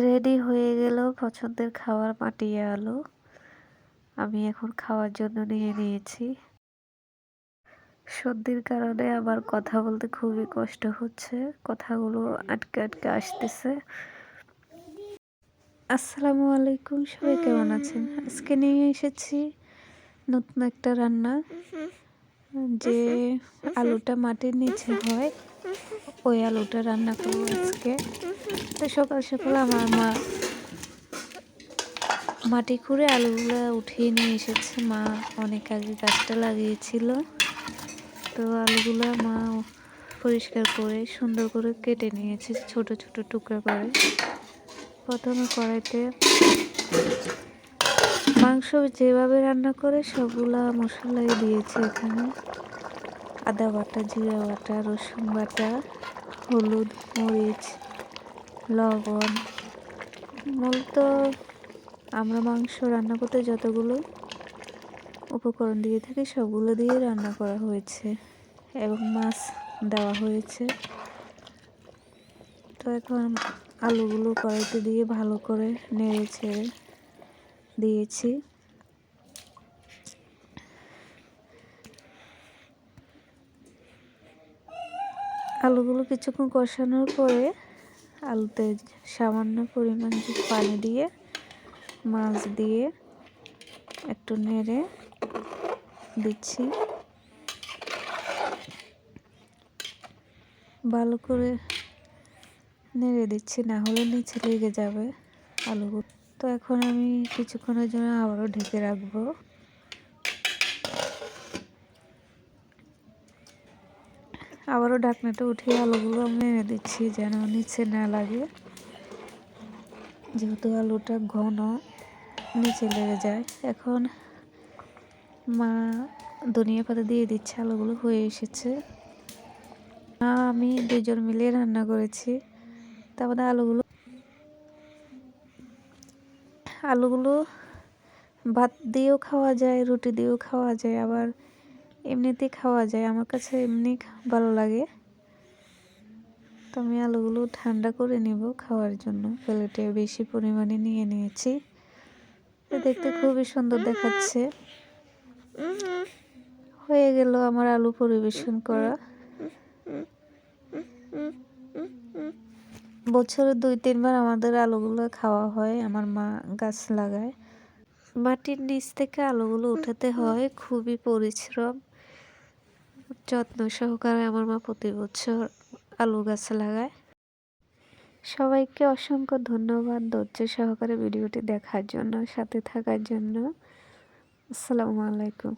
Ready হয়ে গেল, পছন্দের খাবার মাটিয়ে আলু। আমি এখন খাওয়ার জন্য নিয়ে নিয়েছি। সর্দির কারণে আমার কথা বলতে খুবই কষ্ট হচ্ছে, কথাগুলো আটকে আটকে আসতেছে। আসসালামু আলাইকুম, সবাই কেমন আছেন? আজকে নিয়ে এসেছি নতুন একটা রান্না, যে আলুটা মাটির নিচে হয়। ওই আলুটা রান্না করব আজকে। তো সকাল সকাল আমার মা মাটি খুঁড়ে আলুগুলো উঠিয়ে নিয়ে এসেছে। মা অনেক আগে গাছটা লাগিয়েছিল। তো আলুগুলো মা পরিষ্কার করে, সুন্দর করে কেটে নিয়েছে ছোট ছোট টুকরা করে। প্রথমে কড়াইতে মাংস যেভাবে রান্না করে, সবগুলা মশলাই দিয়েছে এখানে। আদা বাটা, জিরা বাটা, রসুন বাটা, হলুদ, মরিচ, লবণ। মূলত আমরা মাংস রান্না করতে যতগুলো উপকরণ দিয়ে থাকি, সবগুলো দিয়ে রান্না করা হয়েছে এবং মাছ দেওয়া হয়েছে। তো এখন আলুগুলো কড়াইতে দিয়ে ভালো করে নেড়ে ছেড়ে দিয়েছি। আলুগুলো কিছুক্ষণ কষানোর পরে আলুতে সামান্য পরিমাণ পানি দিয়ে, মাছ দিয়ে একটু নেড়ে দিচ্ছি। ভালো করে নেড়ে দিচ্ছি, না হলে নিচে লেগে যাবে আলুগুলো। তো এখন আমি কিছুক্ষণের জন্য আবারও ঢেকে রাখব। আবারও ঢাকনাটা উঠিয়ে আলুগুলো আমি এনে দিচ্ছি যেন নিচে না লাগে। যেহেতু আলুটা ঘন, নিচে লেগে যায়। এখন মা ধনিয়া পাতা দিয়ে দিচ্ছে, আলুগুলো হয়ে এসেছে। মা, আমি দুজন মিলিয়ে রান্না করেছি। তারপরে আলুগুলো আলুগুলো ভাত দিয়েও খাওয়া যায়, রুটি দিয়েও খাওয়া যায়, আবার এমনিতেই খাওয়া যায়। আমার কাছে এমনি ভালো লাগে। তো আমি আলুগুলো ঠান্ডা করে নিব খাওয়ার জন্য। প্লেটে বেশি পরিমাণে নিয়ে নিয়েছি। দেখতে খুবই সুন্দর দেখাচ্ছে। হয়ে গেল আমার আলু পরিবেশন করা। বছরে দুই তিনবার আমাদের আলুগুলো খাওয়া হয়। আমার মা গাছ লাগায়। মাটির নিচ থেকে আলুগুলো উঠাতে হয়। খুবই পরিশ্রম। যত্ন সহকারে আমার মা প্রতি বছর আলু গাছ লাগায়। সবাইকে অসংখ্য ধন্যবাদ ধৈর্য সহকারে ভিডিওটি দেখার জন্য, সাথে থাকার জন্য। আসসালামু আলাইকুম।